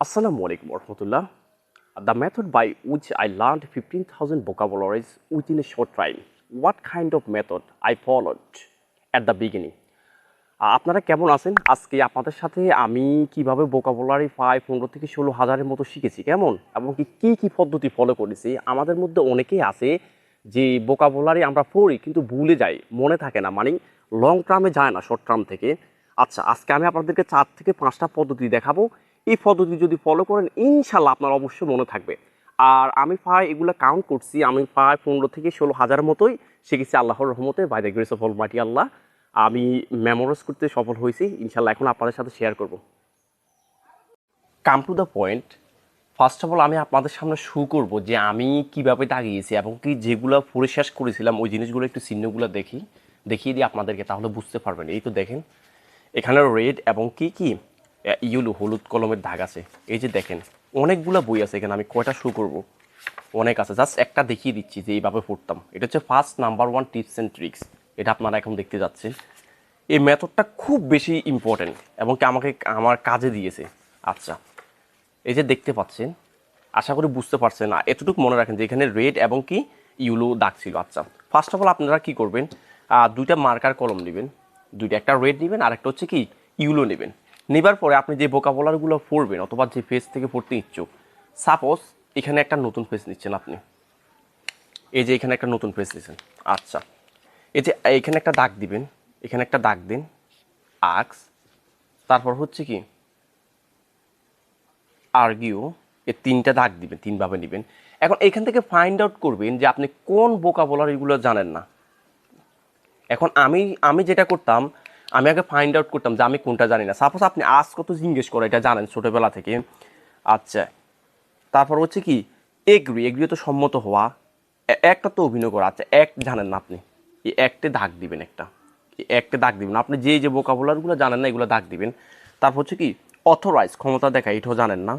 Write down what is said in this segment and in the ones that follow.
Assalamu alaikum warahmatullah. The method by which I learned 15,000 vocabularies within a short time. What kind of method I followed at the beginning? আপনারা কেমন আছেন আজকে আপনাদের সাথে আমি কীভাবে ভোকাবুলারি প্রায় পনেরো থেকে ষোলো হাজারের মতো শিখেছি কেমন এবং কি কী কী পদ্ধতি ফলো করেছি আমাদের মধ্যে অনেকেই আছে যে ভোকাবুলারি আমরা পড়ি কিন্তু ভুলে যাই মনে থাকে না মানে লং টার্মে যায় না শর্ট টার্ম থেকে আচ্ছা আজকে আমি আপনাদেরকে চার থেকে পাঁচটা পদ্ধতি দেখাবো এই পদ্ধতি যদি ফলো করেন ইনশাল্লাহ আপনার অবশ্যই মনে থাকবে। আর আমি প্রায় এগুলো কাউন্ট করছি, আমি প্রায় পনেরো থেকে ষোলো হাজার মতোই শিখেছি আল্লাহর রহমতে। By the grace of almighty Allah আমি মেমোরাইজ করতে সফল হয়েছি। ইনশাল্লাহ এখন আপনাদের সাথে শেয়ার করব। Come to the point first of all আমি আপনাদের সামনে শু করব যে আমি কীভাবে দাগিয়েছি এবং কি যেগুলো পড়ে শেষ করেছিলাম, ওই জিনিসগুলো একটু চিহ্নগুলো দেখি, দেখিয়ে দিই আপনাদেরকে, তাহলে বুঝতে পারবেন। এই তো দেখেন, এখানে রেড এবং কি কি? ইউলু হলুদ কলমের দাগ আছে। এই যে দেখেন, অনেকগুলো বই আছে এখানে, আমি কয়টা শুরু করব? অনেক আছে জাস্ট একটা দেখিয়ে দিচ্ছি যে এইভাবে পড়তাম। এটা হচ্ছে first number one tips and tricks এটা আপনারা এখন দেখতে যাচ্ছেন। এই মেথডটা খুব বেশি ইম্পর্টেন্ট এবং কি আমাকে, আমার কাজে দিয়েছে। আচ্ছা এই যে দেখতে পাচ্ছেন, আশা করি বুঝতে পারছেন না এতটুকু মনে রাখেন যে এখানে রেড এবং কি ইউলো দাগ ছিল। আচ্ছা ফার্স্ট অফ অল আপনারা কি করবেন দুইটা মার্কার কলম নেবেন, দুইটা একটা রেড নেবেন আর একটা হচ্ছে কি ইউলো নেবেন। নেবার পরে আপনি যে বোকাবলারগুলো পড়বেন অথবা যে ফেস থেকে পড়তে ইচ্ছুক সাপোজ এখানে একটা নতুন ফেস নিচ্ছেন আপনি। এই যে এখানে একটা নতুন ফেস নিচ্ছেন আচ্ছা। এই যে এখানে একটা দাগ দিবেন, এখানে একটা দাগ দিন, আক্স। তারপর হচ্ছে কি আর্গিউ এ তিনটা দাগ দিবেন, তিনভাবে নেবেন। এখন এখান থেকে ফাইন্ড আউট করবেন যে আপনি কোন বোকাবলার এগুলো জানেন না। এখন আমি আমি যেটা করতাম আমি আগে ফাইন্ড আউট করতাম যে আমি কোনটা জানি না। সাপোজ আপনি আজ কত জিজ্ঞেস করে, এটা জানেন ছোটোবেলা থেকে। আচ্ছা তারপর হচ্ছে কি এগ্রি এগ্রি তো সম্মত হওয়া। একটা তো অভিনয় করা। আচ্ছা এক জানেন না আপনি। এই একটে দাগ দিবেন একটা। একটে দাগ দিবেন। আপনি যে যে বোকাবুলারগুলো জানেন না, এগুলো দাগ দিবেন। তারপর হচ্ছে কি অথরাইজ ক্ষমতা দেখা, এটাও জানেন না।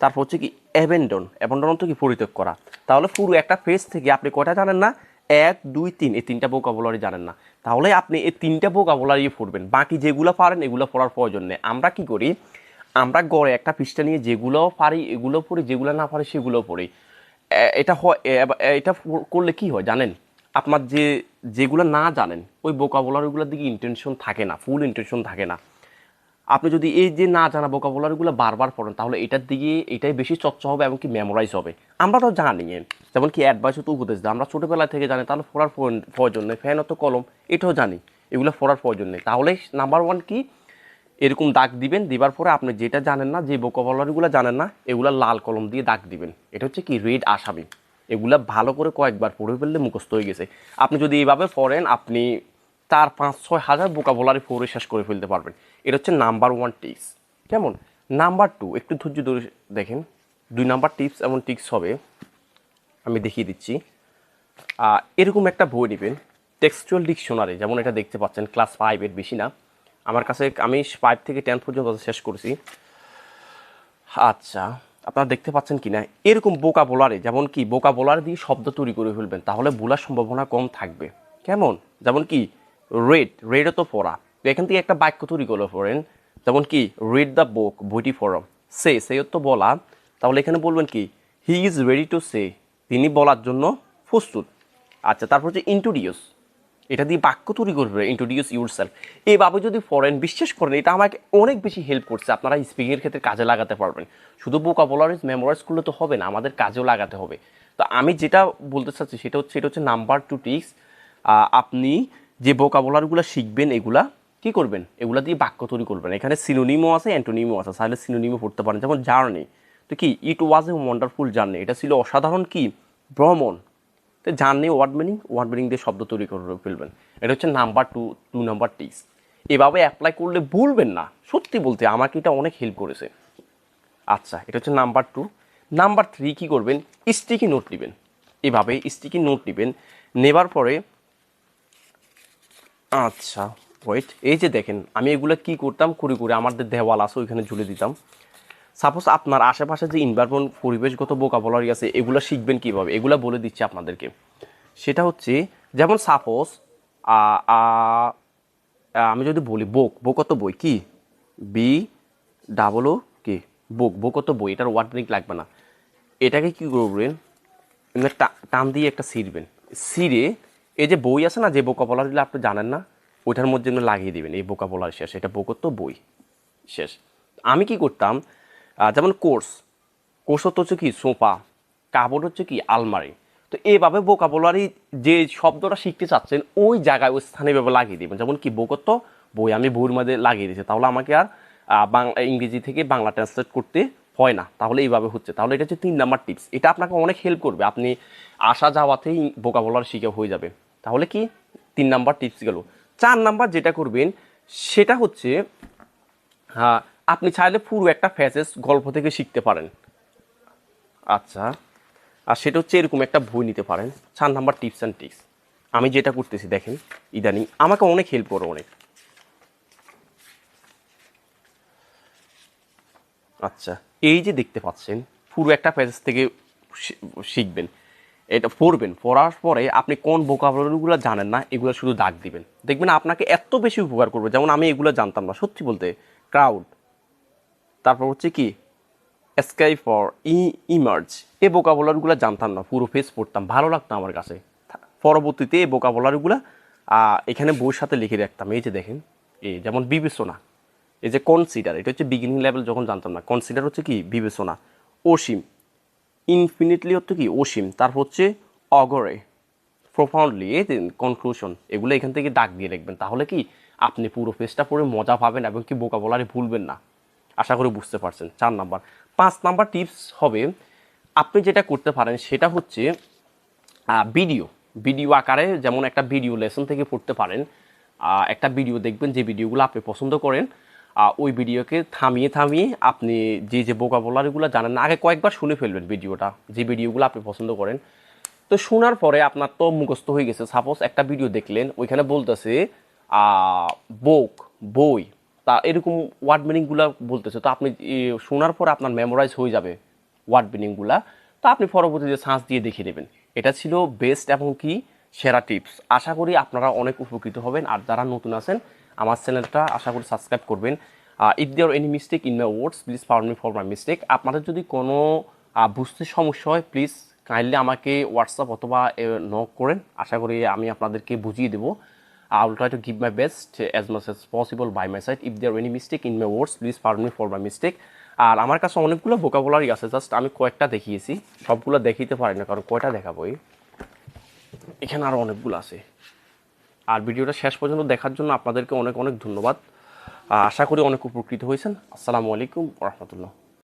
তারপর হচ্ছে কি অ্যাবেন্ডন অ্যাবেন্ডন তো কি পরিত্যাগ করা। তাহলে পুরো একটা ফেজ থেকে আপনি কটা জানেন না? এক, দুই, তিন, এই তিনটা বোকাবুলারি জানেন না। তাহলে আপনি এই তিনটা বোকাবুলারি পড়বেন। বাকি যেগুলো পারেন, এগুলো পড়ার প্রয়োজন নেই। আমরা কি করি? আমরা গড়ে একটা পৃষ্ঠা নিয়ে যেগুলো পারি, এগুলো পড়ি, যেগুলো না পারি, সেগুলো পড়ি। এটা হয় এটা করলে কি হয় জানেন? আপনার যে, যেগুলো না জানেন, ওই বোকাবুলারিগুলোর দিকে ইন্টেনশন থাকে না ফুল ইন্টেনশন থাকে না। আপনি যদি এই যে না জানা ভোকাবুলারিগুলো বারবার পড়েন, তাহলে এটার দিকে এটাই বেশি চর্চা হবে এবং কি মেমোরাইজ হবে। আমরা তো জানি যেমন কি অ্যাডভাইস তো উপদেশ আমরা ছোটোবেলা থেকে জানি, তাহলে পড়ার প্রয়োজন- নেই ফ্যান তো কলম, এটাও জানি, এগুলো পড়ার প্রয়োজন নেই তাহলে নাম্বার ওয়ান কি? এরকম দাগ দিবেন, দিবার পরে আপনি যেটা জানেন না, যে ভোকাবুলারিগুলো জানেন না, এগুলো লাল কলম দিয়ে দাগ দিবেন। এটা হচ্ছে কি? রেড আসামি। এগুলা ভালো করে কয়েকবার পড়ে ফেললে মুখস্থ হয়ে গেছে। আপনি যদি এইভাবে পড়েন, আপনি চার, পাঁচ, ছয় হাজার ভোকাবুলারি পড়ে শেষ করে ফেলতে পারবেন। এটা হচ্ছে নাম্বার ওয়ান টিপস কেমন? নাম্বার টু একটু ধৈর্য ধরে দেখেন। দুই নাম্বার টিপস এমন টিপস হবে। আমি দেখিয়ে দিচ্ছি। এরকম একটা বই নেবেন টেক্সচুয়াল ডিকশনারি যেমন এটা দেখতে পাচ্ছেন ক্লাস ফাইভের বেশি না। আমার কাছে, আমি ফাইভ থেকে টেন পর্যন্ত শেষ করেছি। আচ্ছা আপনারা দেখতে পাচ্ছেন কি না এরকম বোকা বোলারে যেমন কি বোকা বোলার দিয়ে শব্দ তৈরি করে ফেলবেন, তাহলে ভুলার সম্ভাবনা কম থাকবে। কেমন? যেমন কি রেড রেডও তো পড়া। তো এখান থেকে একটা বাক্য তৈরি করে পড়েন যেমন কি রিড দ্য বুক বইটি ফরম সে সে তো বলা। তাহলে এখানে বলবেন কি he is ready to say তিনি বলার জন্য প্রস্তুত। আচ্ছা তারপর হচ্ছে ইন্ট্রোডিউস এটা দিয়ে বাক্য তৈরি করবে ইন্ট্রোডিউস ইউর সেলফ এইভাবে যদি ফরেন বিশ্বাস করেন, এটা আমাকে অনেক বেশি হেল্প করছে। আপনারা স্পিকিংয়ের ক্ষেত্রে কাজে লাগাতে পারবেন। শুধু বোকাবুলারিজ মেমোরাইজ করলে তো হবে না, আমাদের কাজেও লাগাতে হবে। তো আমি যেটা বলতে চাচ্ছি, সেটা হচ্ছে, এটা হচ্ছে নাম্বার টু টিক্স আপনি যে বোকাবুলারগুলো শিখবেন, এগুলা কী করবেন? এগুলা দিয়ে বাক্য তৈরি করবেন। এখানে সিনোনিমও আছে অ্যান্টোনিমও আছে। তাহলে সিনোনিমও পড়তে পারেন। যেমন জার্নি তো কি ইট ওয়াজ এ ওয়ান্ডারফুল জার্নি এটা ছিল অসাধারণ কি? ভ্রমণ। তো journey word meaning word meaning দিয়ে শব্দ তৈরি করে ফেলবেন। এটা হচ্ছে number two two number tricks এভাবে অ্যাপ্লাই করলে ভুলবেন না। সত্যি বলতে আমাকে এটা অনেক হেল্প করেছে। আচ্ছা এটা হচ্ছে নাম্বার টু নাম্বার থ্রি কী করবেন? স্টিকি নোট নেবেন। এভাবে স্টিকি নোট নেবেন। নেবার পরে আচ্ছা ওয়েট এই যে দেখেন, আমি এগুলো কি করতাম? করে করে আমাদের দেওয়াল আছে, ওইখানে ঝুলে দিতাম। সাপোজ আপনার আশেপাশে যে ইনভারমেন্ট পরিবেশগত বোকাবলারি আছে, এগুলো শিখবেন কীভাবে? এগুলো বলে দিচ্ছি আপনাদেরকে। সেটা হচ্ছে, যেমন সাপোজ আমি যদি বলি বোক বোক তো বই? কি? বি ডাবল ও কি বুক বুকও তো বই? এটার ওয়ার্ড মিনিং লাগবে না। এটাকে কি করবেন? এমনি টান দিয়ে একটা ছিঁড়বেন। ছিঁড়ে, এই যে বই আছে না, যে বোকা বলারগুলো আপনি জানেন না, ওইটার মধ্যে লাগিয়ে দেবেন, এই বোকা বলার শেষ। এটা বোকর তো বই? শেষ। আমি কি করতাম? যেমন কোর্স। হতো হচ্ছে কি, সোফা, কাপড় হচ্ছে কি, আলমারি। তো এইভাবে বোকাবলারি যে শব্দটা শিখতে চাচ্ছেন, ওই জায়গায়, ওই স্থানে এভাবে লাগিয়ে দেবেন। যেমন কি বোকর তো বই আমি বইয়ের মধ্যে লাগিয়ে দিয়েছি। তাহলে আমাকে আর বাংলা, ইংরেজি থেকে বাংলা ট্রান্সলেট করতে হয় না। তাহলে এইভাবে হচ্ছে। তাহলে এটা হচ্ছে তিন নাম্বার টিপস এটা আপনাকে অনেক হেল্প করবে। আপনি আসা যাওয়াতেই বোকাবলার শিখে হয়ে যাবে। তাহলে কি, তিন নাম্বার টিপস গেল। চার নাম্বার যেটা করবেন, সেটা হচ্ছে হ্যাঁ আপনি চাইলে পুরো একটা ফ্যাসেস গল্প থেকে শিখতে পারেন। আচ্ছা আর সেটা হচ্ছে এরকম একটা বই নিতে পারেন, চার নাম্বার টিপস অ্যান্ড টিক্স আমি যেটা করতেছি দেখেন, ইদানিং আমাকে অনেক হেল্প করে অনেক। আচ্ছা এই যে দেখতে পাচ্ছেন, পুরো একটা প্যাসেজ থেকে শিখবেন। এটা পড়বেন, পড়ার পরে আপনি কোন বোকাবলারিগুলো জানেন না, এগুলো শুধু দাগ দিবেন। দেখবেন আপনাকে এত বেশি উপকার করবে, যেমন আমি এগুলো জানতাম না, সত্যি বলতে ক্রাউড তারপর হচ্ছে কি? স্কাই ফর ই ইমার্জ এই বোকাবলারগুলো জানতাম না, পুরো ফেস পড়তাম, ভালো লাগতো আমার কাছে। পরবর্তীতে এই বোকাবলারগুলো এখানে বইয়ের সাথে লিখে রাখতাম। এই যে দেখেন, এই যেমন বিবেচনা, এই যে কনসিডার এটা হচ্ছে বিগিনিং লেভেল যখন জানতাম না। কনসিডার হচ্ছে কি? বিবেচনা। অসীম। ইনফিনিটলি হচ্ছে কি? অসীম। তারপর হচ্ছে অগরে। প্রফাউন্ডলি এই কনক্লুশন এগুলো এখান থেকে ডাক দিয়ে রাখবেন। তাহলে কি? আপনি পুরো পেজটা পড়ে মজা পাবেন এবং কি বোকা বলারে ভুলবেন না। আশা করি বুঝতে পারছেন, চার নাম্বার। পাঁচ নাম্বার টিপস হবে, আপনি যেটা করতে পারেন সেটা হচ্ছে ভিডিও। ভিডিও আকারে যেমন একটা ভিডিও লেসন থেকে পড়তে পারেন একটা ভিডিও দেখবেন যে ভিডিওগুলো আপনি পছন্দ করেন ওই ভিডিওকে থামিয়ে থামিয়ে আপনি যে যে বোকা বলারগুলো জানেন আগে কয়েকবার শুনে ফেলবেন ভিডিওটা, যে ভিডিওগুলো আপনি পছন্দ করেন। তো শোনার পরে আপনার তো মুখস্থ হয়ে গেছে। সাপোজ একটা ভিডিও দেখলেন, ওইখানে বলতেছে বুক, বই। তা এরকম ওয়ার্ড মিনিংগুলো বলতেছে। তো আপনি শোনার পর আপনার মেমোরাইজ হয়ে যাবে ওয়ার্ড মিনিংগুলা তো আপনি পরবর্তীতে সার্চ দিয়ে দেখিয়ে নেবেন এটা ছিল বেস্ট এবং কি? সেরা টিপস আশা করি আপনারা অনেক উপকৃত হবেন। আর যারা নতুন আছেন, আমার চ্যানেলটা আশা করি সাবস্ক্রাইব করবেন। If there any mistake in my words please power me for my mistake আপনাদের যদি কোনো বুঝতে সমস্যা হয় প্লিজ কাইন্ডলি আমাকে হোয়াটসঅ্যাপ অথবা নক করেন। আশা করি আমি আপনাদেরকে বুঝিয়ে দেবো। I will try to give my best as much as possible by my side. If there are any mistake in my words, please pardon me for my mistake. আর আমার কাছে অনেকগুলো ভোকাবুলারি আছে জাস্ট আমি কয়েকটা দেখিয়েছি। সবগুলো দেখিতে পারি না কারণ কয়টা দেখাবো এখানে আরও অনেকগুলো আছে। আর ভিডিওটা শেষ পর্যন্ত দেখার জন্য আপনাদেরকে অনেক অনেক ধন্যবাদ। আশা করি অনেক উপকৃত হয়েছেন। আসসালামু আলাইকুম রহমতুল্লাহ।